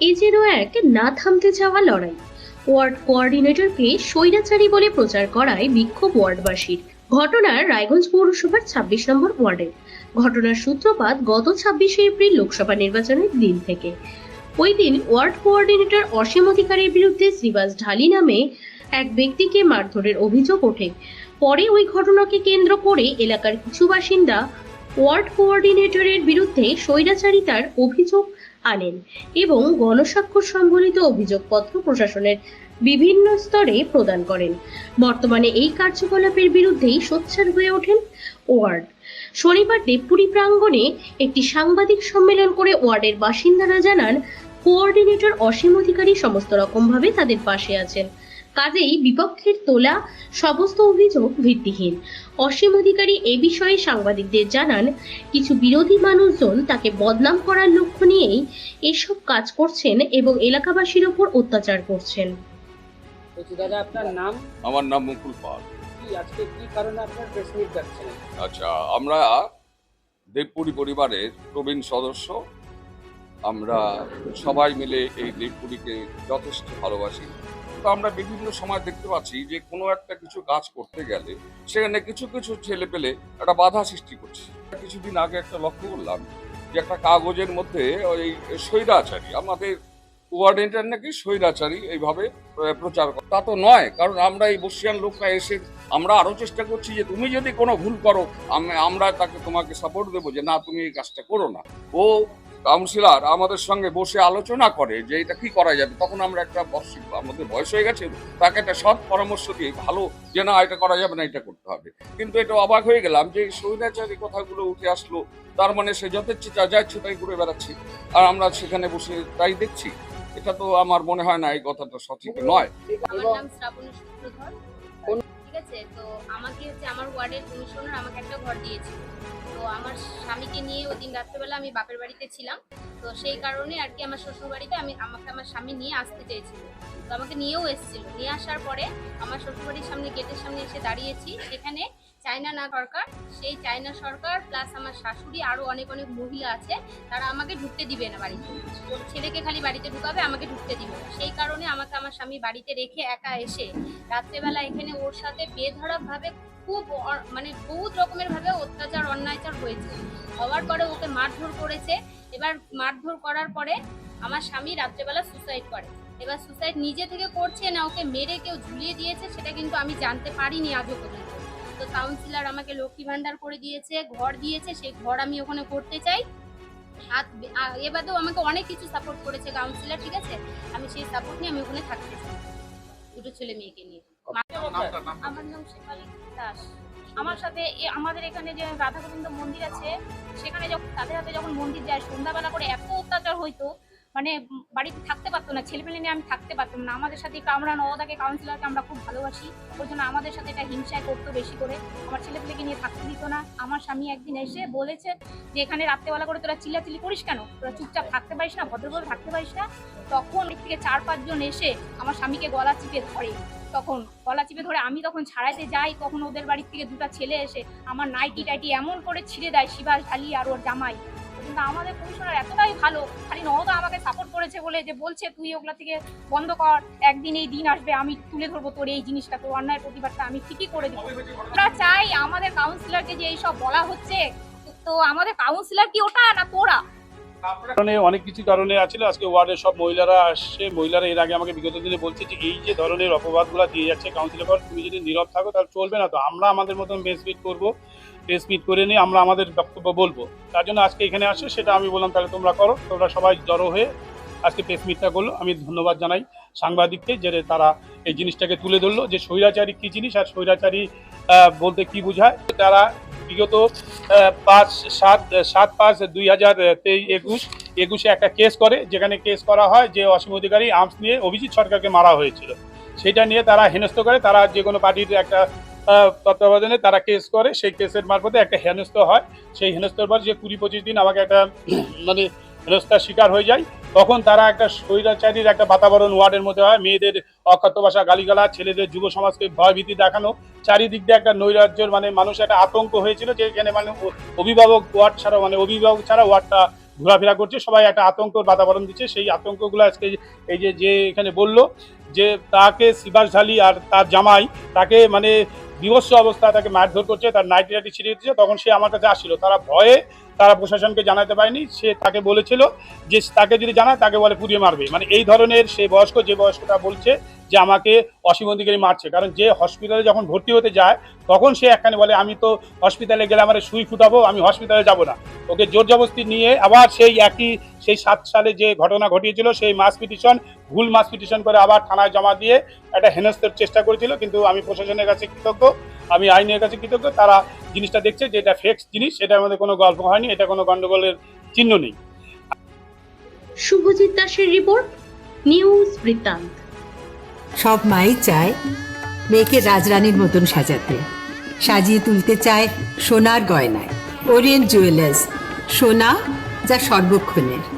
এ যেন এক না থামতে চাওয়া লড়াই। ওয়ার্ড কোঅর্ডিনেটরকে স্বৈরাচারী বলে প্রচার করায় বিক্ষোভ ওয়ার্ডবাসীর। ঘটনার রায়গঞ্জ পৌরসভার ছাব্বিশ নম্বর ওয়ার্ডের ঘটনার সূত্রপাত গত ছাব্বিশে এপ্রিল লোকসভা নির্বাচনের দিন থেকে। ওই দিন ওয়ার্ড কোঅর্ডিনেটর অসীম অধিকারীর বিরুদ্ধে শ্রীবাস ঢালি নামে এক ব্যক্তিকে মারধরের অভিযোগ ওঠে। পরে ওই ঘটনাকে কেন্দ্র করে এলাকার কিছু বাসিন্দা ওয়ার্ড কোঅর্ডিনেটরের বিরুদ্ধে স্বৈরাচারিতার অভিযোগ আনেন এবং গণস্বাক্ষর সম্বলিত অভিযোগপত্র প্রশাসনের বিভিন্ন স্তরে প্রদান করেন। বর্তমানে এই কার্যকলাপের বিরুদ্ধেই সোচ্চার হয়ে ওঠেন ওয়ার্ড। শনিবার দেবপুরি প্রাঙ্গণে একটি সাংবাদিক সম্মেলন করে ওয়ার্ডের বাসিন্দারা জানান, কোঅর্ডিনেটর অসীম অধিকারী সমস্ত রকমভাবে তাদের পাশে আছেন। কাজেই বিপক্ষের তোলা সমস্ত অভিযোগ ভিত্তিহীন। অসীম অধিকারী এ বিষয়ে সাংবাদিকদের জানান কিছু বিরোধী মানুষজন তাকে বদনাম করার লক্ষ্য নিয়েই এসব কাজ করছেন এবং এলাকাবাসীর ওপর অত্যাচার করছেন। বলছি দাদা আপনার নাম? আমার নাম মুকুল পাল। আজকে কি কারণে আপনার প্রেস মিট যাচ্ছেন? আচ্ছা আমরা দেবপুরি পরিবারের প্রবীণ সদস্য। আমরা সবাই মিলে এই দেবপুরীকে যথেষ্ট ভালোবাসি। তো আমরা বিভিন্ন সময় দেখতে পাচ্ছি যে কোনো একটা কিছু কাজ করতে গেলে সেখানে কিছু কিছু ছেলে পেলে একটা বাধা সৃষ্টি করছে। কিছুদিন আগে একটা লক্ষ্য করলাম যে একটা কাগজের মধ্যে ওই স্বৈরাচারী, আমাদের কোয়ার্ডিনেটার নাকি স্বৈরাচারী এইভাবে প্রচার করে। তা তো নয়, কারণ আমরা এই বসিয়ান লোকরা এসে আমরা আরও চেষ্টা করছি যে তুমি যদি কোনো ভুল করো আমরা তাকে তোমাকে সাপোর্ট দেবো যে না, তুমি এই কাজটা করো না। ও কাউন্সিলর আমাদের সঙ্গে বসে আলোচনা করে যে এটা কি করা যাবে। তখন আমরা একটা বর্ষিক আমাদের বয়স হয়ে গেছে তাকে একটা সৎ পরামর্শ দিয়ে ভালো যে না এটা করা যাবে না এটা করতে হবে। কিন্তু এটা অবাক হয়ে গেলাম যে এই স্বৈরাচারী কথাগুলো উঠে আসলো। তার মানে সে যথেচ্ছে যা যাচ্ছে তাই ঘুরে বেড়াচ্ছে। আর আমরা সেখানে বসে তাই দেখছি। এটা তো আমার মনে হয় না এই কথাটা সঠিক নয়। আছে, তো আমাকে হচ্ছে আমার ওয়ার্ডের কমিশনার আমাকে একটা ঘর দিয়েছিল। তো আমার স্বামীকে নিয়ে ওই দিন রাত্রেবেলা আমি বাপের বাড়িতে ছিলাম। তো সেই কারণে আর কি আমার শ্বশুর বাড়িতে আমি, আমাকে আমার স্বামী নিয়ে আসতে চেয়েছিল। তো আমাকে নিয়েও এসেছিল। নিয়ে আসার পরে আমার শ্বশুরবাড়ির সামনে, গেটের সামনে এসে দাঁড়িয়েছি। সেখানে চায়না না সরকার, সেই চায়না সরকার প্লাস আমার শাশুড়ি আরও অনেক অনেক মহিলা আছে, তারা আমাকে ঢুকতে দিবে না বাড়িতে। ওর ছেলেকে খালি বাড়িতে ঢুকাবে, আমাকে ঢুকতে দিবে না। সেই কারণে আমাকে আমার স্বামী বাড়িতে রেখে একা এসে রাত্রেবেলা এখানে ওর সাথে বেধড়কভাবে খুব মানে বহুত রকমের ভাবে অত্যাচার অন্যায়চার হয়েছে। হওয়ার পরে ওকে মারধর করেছে। এবার মারধর করার পরে আমার স্বামী রাত্রেবেলা সুসাইড করে। এবার সুসাইড নিজে থেকে করছে না, ওকে মেরে কেউ ঝুলিয়ে দিয়েছে, সেটা কিন্তু আমি জানতে পারিনি আজও পর্যন্ত। তো কাউন্সিলর আমাকে লক্ষ্মী ভান্ডার করে দিয়েছে ঘর দিয়েছে সেই ঘর আমি ওখানে করতে চাই। হাত এবারেও আমাকে অনেক কিছু সাপোর্ট করেছে কাউন্সিলর ঠিক আছে? আমি সেই সাপোর্ট নিয়ে আমি ওখানে থাকতে চাই। দুটো ছেলে মেয়েকে নিয়ে। আমার নাম শেফালি দাস। আমার সাথে আমাদের এখানে যে রাধা গোবিন্দ মন্দির আছে সেখানে যখন তাদের হাতে যখন মন্দির যায় সন্ধ্যাবেলা করে এত অত্যাচার হইতো মানে বাড়িতে থাকতে পারতো না, ছেলেপেলে নিয়ে আমি থাকতে পারতাম না। আমাদের সাথে একটু আমরা নওদাকে কাউন্সিলরকে আমরা খুব ভালোবাসি। ওই জন্য আমাদের সাথে এটা হিংসায় করতো বেশি করে। আমার ছেলেপেলেকে নিয়ে থাকতে দিত না। আমার স্বামী একদিন এসে বলেছে যে, এখানে রাত্রেবেলা করে তোরা চিল্লাচিল্লি করিস কেন? তোরা চুপচাপ থাকতে পারিস না, ভদ্রভাবে থাকতে পারিস না। তখন এর থেকে চার পাঁচজন এসে আমার স্বামীকে গলা চিপে ধরে। তখন গলা চিপে ধরে আমি তখন ছাড়াইতে যাই। তখন ওদের বাড়ির থেকে দুটো ছেলে এসে আমার নাইটি টাইটি এমন করে ছিঁড়ে দেয়, শিবাস ঢালি আর ওর জামাই। কিন্তু আমাদের কমিশনার এতটাই ভালো খালি নওদা আমাকে সাপোর্ট করেছে বলে যে বলছে, তুই ওগুলা থেকে বন্ধ কর, একদিন এই দিন আসবে, আমি তুলে ধরবো তোর এই জিনিসটা, তোর অন্যায় প্রতিবাদটা, আমি ঠিকই করে দেবো। আমরা চাই আমাদের কাউন্সিলরকে যে এইসব বলা হচ্ছে, তো আমাদের কাউন্সিলর কি ওটা না তোরা? কারণে অনেক কিছু কারণে আছিল। আজকে ওয়ার্ডের সব মহিলারা আসছে। মহিলারা এর আগে আমাকে বিগত দিনে বলছে যে, এই যে ধরনের অপবাদগুলো দিয়ে যাচ্ছে কাউন্সিলর তুমি যদি নীরব থাকো তাহলে চলবে না তো। আমরা আমাদের মতন প্রেস মিট করব। প্রেস মিট করে নিয়ে আমরা আমাদের বক্তব্য বলব। তার জন্য আজকে এখানে আসছে সেটা আমি বললাম, তাহলে তোমরা করো। তোমরা সবাই জড়ো হয়ে আজকে প্রেস মিটটা করল। আমি ধন্যবাদ জানাই সাংবাদিককে, যে তারা এই জিনিসটাকে তুলে ধরলো। যে স্বৈরাচারী কী জিনিস আর স্বৈরাচারী বলতে কি বোঝায়? তারা বিগত পাঁচ, সাত সাত পাঁচ দুই হাজার তেইশ একুশ, একুশে একটা কেস করে, যেখানে কেস করা হয় যে অসীম অধিকারী আর্মস নিয়ে অভিজিৎ সরকারকে মারা হয়েছিল। সেটা নিয়ে তারা হেনস্থ করে, তারা যে কোনো পার্টির একটা তত্ত্বাবধানে তারা কেস করে, সেই কেসের মারফতে একটা হেনস্থ হয়। সেই হেনস্থর পর যে কুড়ি পঁচিশ দিন আমাকে একটা মানে হেনস্থার শিকার হয়ে যায়। তখন তারা একটা স্বৈরাচারীর একটা বাতাবরণ ওয়ার্ডের মধ্যে হয়। মেয়েদের অকথ্য ভাষা গালিগালা ছেলেদের যুব সমাজকে ভয়ভীতি দেখানো। চারিদিক দিয়ে একটা নৈরাজ্যের মানে মানুষ একটা আতঙ্ক হয়েছিল যে এখানে মানে অভিভাবক ওয়ার্ড ছাড়া মানে অভিভাবক ছাড়া ওয়ার্ডটা ঘোরাফেরা করছে। সবাই একটা আতঙ্কর বাতাবরণ দিচ্ছে। সেই আতঙ্কগুলো আজকে এই যে যে এখানে বলল যে তাকে শিবাস ঢালি আর তার জামাই তাকে মানে বিভৎস অবস্থা তাকে মারধর করছে, তার নাইটি নাইটি ছিঁড়ে দিচ্ছে তখন সে আমার কাছে আসছিল তারা ভয়ে তারা প্রশাসনকে জানাতে পারেনি, সে তাকে বলেছিল যে তাকে যদি জানায় তাকে বলে পুড়িয়ে মারবে। মানে এই ধরনের সে বয়স্ক, যে বয়স্কটা বলছে যে আমাকে অসীম অধিকারী মারছে। কারণ যে হসপিটালে যখন ভর্তি হতে যায়, তখন সে একখানে বলে, আমি তো হসপিটালে গেলে আমার সুই ফুটাবো, আমি হসপিটালে যাব না। ওকে জোর জবস্তি নিয়ে আবার সেই একই, সেই সাত সালে যে ঘটনা ঘটিয়েছিল, সেই মাস পিটিশন ভুল মাস পিটিশন করে আবার থানায় জমা দিয়ে একটা হেনস্থার চেষ্টা করেছিল। কিন্তু আমি প্রশাসনের কাছে কৃতজ্ঞ, আমি আইনের কাছে কৃতজ্ঞ, তারা জিনিসটা দেখছে যে এটা ফেক্স জিনিস এটার মধ্যে কোনো গল্প হয়নি এটা কোনো গন্ডগোলের চিহ্ন নেই। শুভজিৎ দাসের রিপোর্ট নিউজ বৃত্তান্ত। সব মাই চায় মেয়েকে রাজরানীর মতন সাজাতে। সাজিয়ে তুলতে চায় সোনার গয়নায়। ওরিয়েন্ট জুয়েলার্স সোনা যা সর্বক্ষণের।